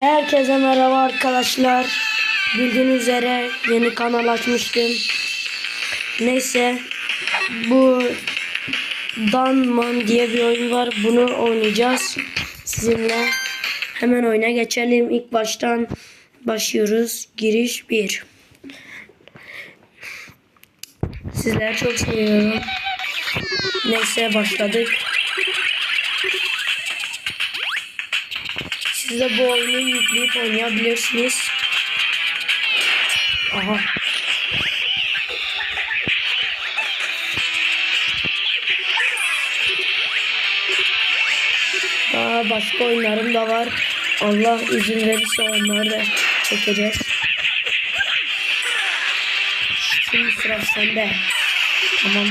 Herkese merhaba arkadaşlar. Bildiğiniz üzere yeni kanal açmıştım. Neyse bu Danman diye bir oyun var. Bunu oynayacağız sizinle. Hemen oyuna geçelim. İlk baştan başlıyoruz. Giriş 1. Sizleri çok seviyorum. Neyse başladık. Siz de bu oyunu yükleyip oynayabilirsiniz. Aha. Daha başka oyunlarım da var. Allah izin verirse onları da çekeceğiz. Şimdi sıra sende. Tamam.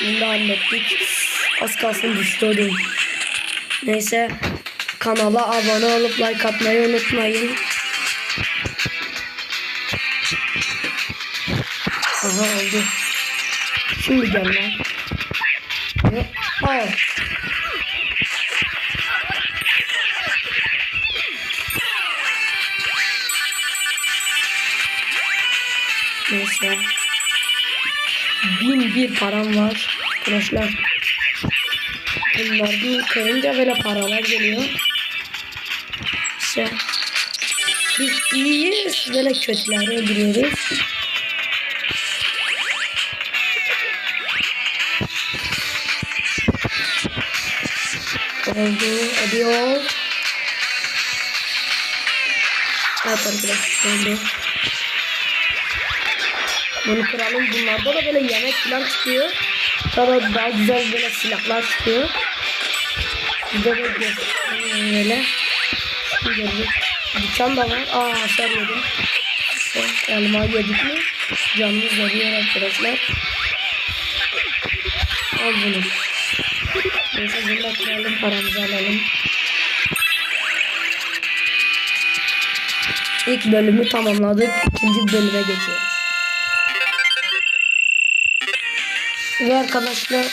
Bunu da hallettik. Az kalsın düşüyordum. Neyse kanala abone olup like atmayı unutmayın. Aha oldu. Şimdi gel lan. Al. Neyse. Bin bir param var. Arkadaşlar. Bunlardan kırınca böyle paralar geliyor. İşte biz iyiyiz böyle kötüleri öldürüyoruz. Oldu. Hadi ol. Evet arkadaşlar oldu. Bunu kıralım. Bunlarda da böyle yemek falan çıkıyor. Daha, daha güzel böyle silahlar çıkıyor. De böyle Şimdi gördük. Dükkan da var. Aa hasar yedim. Elma yedik mi? Canımız veriyor arkadaşlar. Al bunu. Neyse bunu da kıralım. Paramızı alalım. İlk bölümü tamamladık. İkinci bölüme geçiyoruz. Ve arkadaşlar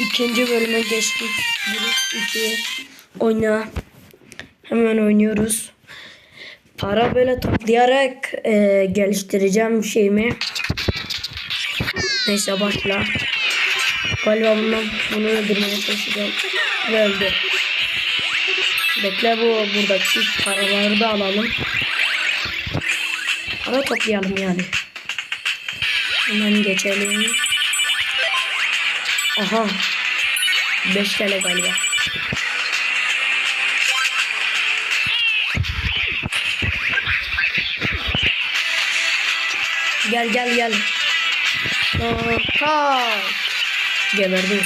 ikinci bölüme geçtik. Bir, iki, oyna. Hemen oynuyoruz. Para böyle toplayarak e, geliştireceğim şeyimi. Neyse başla. Galiba bundan bunu öldürmeye çalışacağım. Ve öldü. Bekle bu buradaki paraları da alalım. Para toplayalım yani. Hemen geçelim. Aha. 5 TL galiba. Gel gel gel. Ha. Geberdi.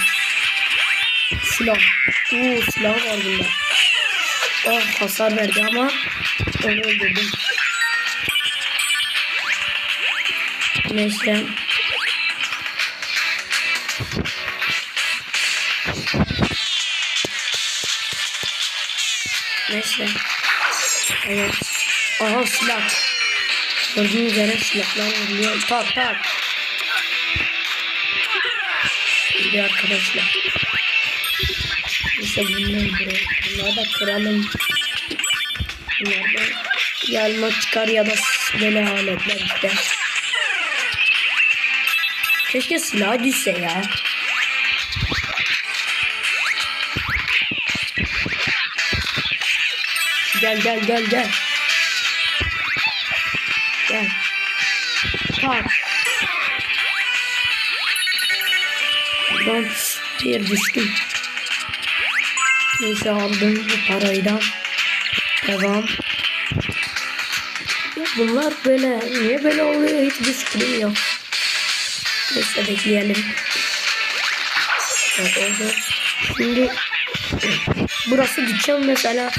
Silah. Uuu silah var bunda. Oh hasar verdi ama onu öldürdüm. Neyse. Neyse. Evet. Aha silah. Gördüğünüz üzere silahlar vuruyor. Tak tak. Bir arkadaşlar. Neyse bunları buraya. Bunları da kıralım. Bunlar da yalma çıkar ya da böyle aletler işte. Keşke silah düşse ya. Gel gel gel gel. Gel. Tak. Ben bir düştüm. Neyse aldım bu parayı da. Devam. Ya bunlar böyle niye böyle oluyor hiçbir fikrim yok. Neyse bekleyelim. Evet oldu. Şimdi burası dükkan mesela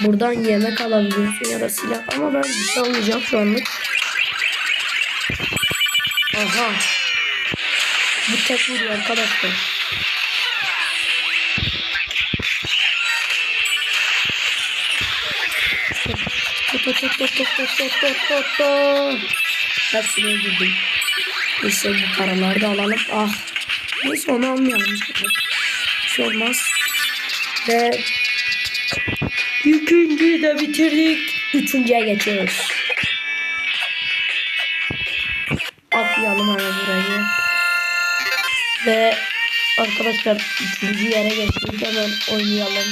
buradan yemek alabiliyorsun ya da silah ama ben bir şey almayacağım şu anlık. Aha. Bu tek vuruyor arkadaşlar. Tut tut tut tut tut tut tut tut tut. Hepsini öldürdüm. Neyse bu paraları da alalım. Ah. Neyse onu almayalım. Bir şey olmaz. Ve İkinciyi de bitirdik. Üçüncüye geçiyoruz. Atlayalım hemen burayı. Ve arkadaşlar üçüncü yere geçtik. Hemen oynayalım.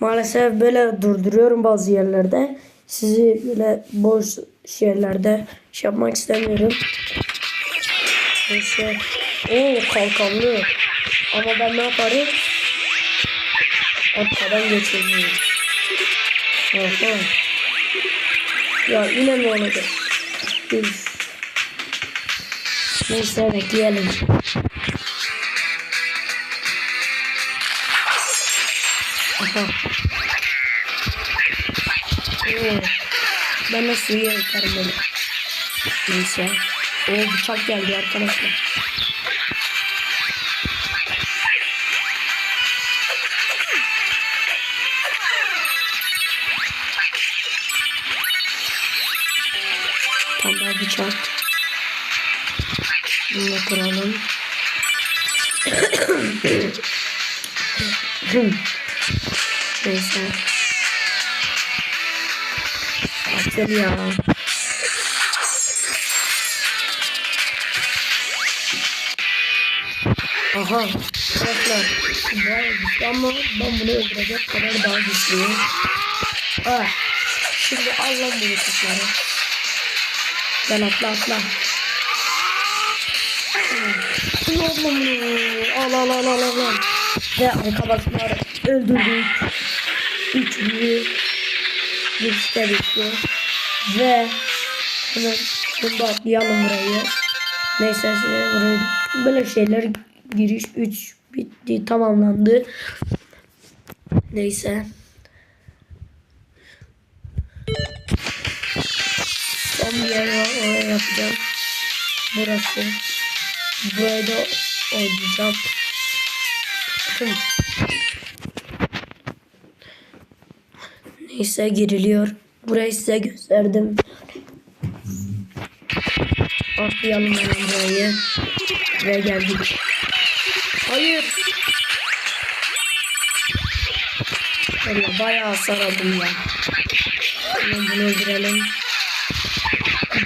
Maalesef böyle durduruyorum bazı yerlerde. Sizi böyle boş şeylerde şey yapmak istemiyorum. Neyse. Oo kalkanlı. Ama ben ne yaparım? Arkadan geçiyorum. Aha. Ya yine mi olacak? Üf. Neyse bekleyelim. Aha. Oo. Ben de suyu yakarım böyle. Neyse. O bıçak geldi arkadaşlar. Tam daha bıçak. Bunu da. Neyse. Açıl ya. Aha. Arkadaşlar. Bayağı güçlü ama ben bunu öldürecek kadar daha güçlüyüm. Ah. Şimdi al bunu kuşları. Gel atla atla. Al bunu. Al al al al al. Ve arkadaşlar öldürdük. Üçlü. Birisi bitti. Ve hemen bunu atlayalım burayı. Neyse size burayı böyle şeyler giriş 3 bitti tamamlandı. Neyse. Son bir yer var oraya yapacağım. Burası. Da oynayacağım. Bakın. Neyse giriliyor. Burayı size gösterdim. Atlayalım burayı. Ve geldik. Hayır. Vallahi bayağı hasar ya. Hemen bunu öldürelim.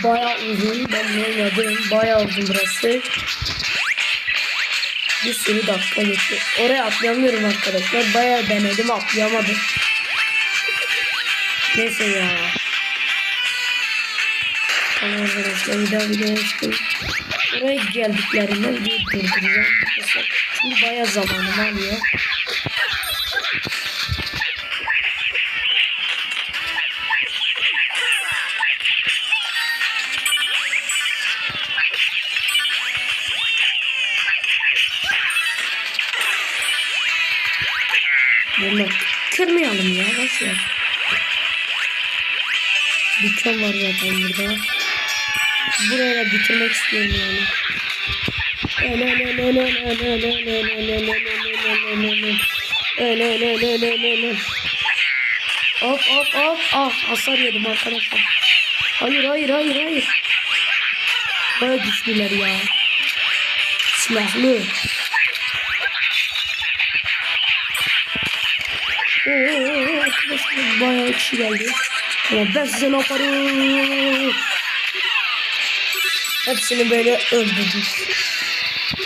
Bayağı uzun. Ben oynadım. Bayağı uzun burası. Bir sürü dakika geçiyor. Oraya atlayamıyorum arkadaşlar. Bayağı denedim atlayamadım. Neyse ya. Tamam arkadaşlar bir daha videoya çıkayım. Oraya geldiklerimden bir durduracağım. Şimdi bayağı zamanımı alıyor. Bunu kırmayalım ya. Nasıl? Dükkan var zaten burada. Buraya bitirmek istiyorum yani. Hop hop hop ah hasar yedim arkadaşlar. Hayır hayır hayır hayır. Baya güçlüler ya. Silahlı. Arkadaşlar bayağı kişi geldi. Ama ben size ne yaparım? Hepsini böyle öldürdük.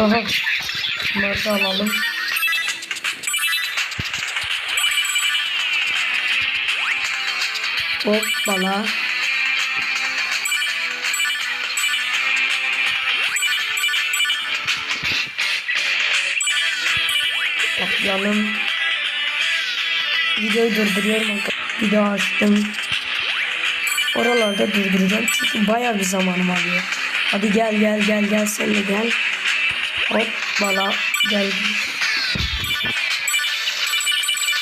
Aha. Bunları da alalım. Hoppala. Atlayalım. Videoyu durduruyorum. Video açtım. Oralarda durduracağım çünkü bayağı bir zamanım alıyor. Hadi gel gel gel gel sen gel. Hoppala gel.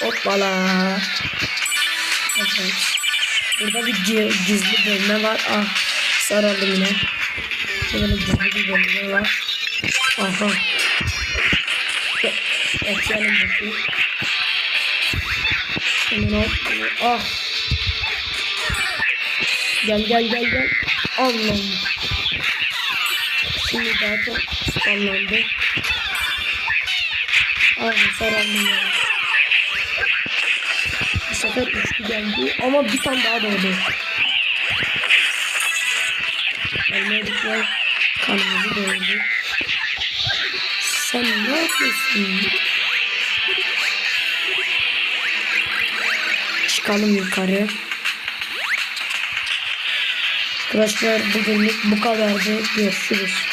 Hoppala. Evet. Burada bir gi- gizli bölme var. Ah saralım yine. Böyle gizli bölme var. Aha. Ekleyelim bakayım. Hemen al. Ah. Gel gel gel gel. Allah'ım. Şimdi daha çok spamlandı. Ah hasar aldım ya. sefer üçlü geldi ama bir tane daha doğdu. Elmedikler kanımızı doyurdu. Sen ne yapıyorsun? Çıkalım yukarı. Arkadaşlar bugünlük bu kadardı. Görüşürüz.